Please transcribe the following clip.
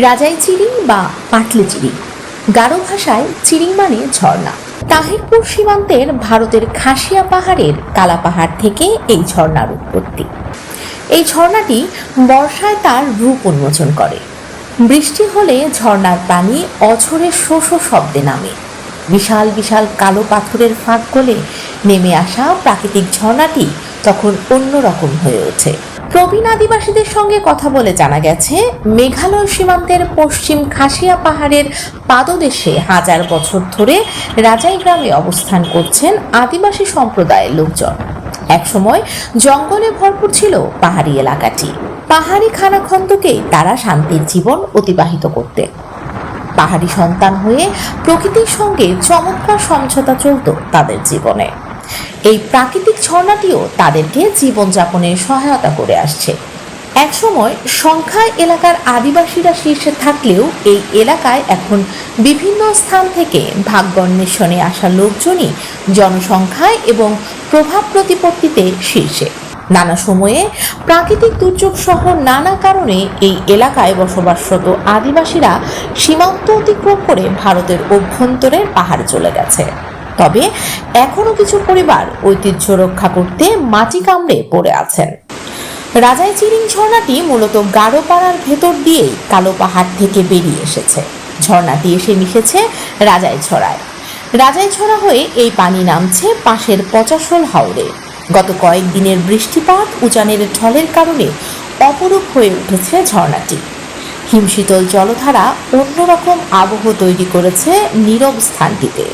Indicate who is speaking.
Speaker 1: রাজাই চিরিং বা পাটলি চিরিং। গারো ভাষায় চিরিং মানে ঝর্ণা। তাহিরপুর সীমান্তের ভারতের খাসিয়া পাহাড়ের কালা পাহাড় থেকে এই ঝর্ণার উৎপত্তি। এই ঝর্ণাটি বর্ষায় তার রূপ উন্মোচন করে। বৃষ্টি হলে ঝর্ণার পানি অঝরে শোষ শব্দে নামে। বিশাল বিশাল কালো পাথরের ফাঁক গলে নেমে আসা প্রাকৃতিক ঝর্ণাটি তখন অন্যরকম হয়ে ওঠে। প্রবীণ আদিবাসীদের সঙ্গে কথা বলে জানা গেছে, মেঘালয় সীমান্তের পশ্চিম খাসিয়া পাহাড়ের পাদদেশে হাজার বছর ধরে রাজাই গ্রামে অবস্থান করছেন আদিবাসী সম্প্রদায়ের লোকজন। একসময় জঙ্গলে ভরপুর ছিল পাহাড়ি এলাকাটি। পাহাড়ি খানাখন্দকেই তারা শান্তির জীবন অতিবাহিত করতে। পাহাড়ি সন্তান হয়ে প্রকৃতির সঙ্গে চমৎকার সমঝোতা চলত তাদের জীবনে। এই প্রাকৃতিক ঝর্ণাটিও তাদেরকে জীবনযাপনের সহায়তা করে আসছে। একসময় সংখ্যায় এলাকার আদিবাসীরা শীর্ষে থাকলেও এই এলাকায় এখন বিভিন্ন স্থান থেকে ভাগ্যান্বেষণে আসা লোকজনই জনসংখ্যায় এবং প্রভাব প্রতিপত্তিতে শীর্ষে। নানা সময়ে প্রাকৃতিক দুর্যোগ সহ নানা কারণে এই এলাকায় বসবাসরত আদিবাসীরা সীমান্ত অতিক্রম করে ভারতের অভ্যন্তরের পাহাড়ে চলে গেছে। তবে এখনও কিছু পরিবার ঐতিহ্য রক্ষা করতে মাটি কামড়ে পড়ে আছেন। রাজাই চিরিং ঝর্ণাটি মূলত গাঢ়পাড়ার ভেতর দিয়েই কালো পাহাড় থেকে বেরিয়ে এসেছে। ঝর্ণাটি এসে মিশেছে রাজাই ছড়ায় রাজাই ছড়া হয়ে এই পানি নামছে পাশের পচাশল হাওড়ে গত কয়েকদিনের বৃষ্টিপাত উজানের ঢলের কারণে অপরূপ হয়ে উঠেছে ঝর্ণাটি। হিমশীতল জলধারা অন্যরকম আবহ তৈরি করেছে নীরব স্থানটিতে।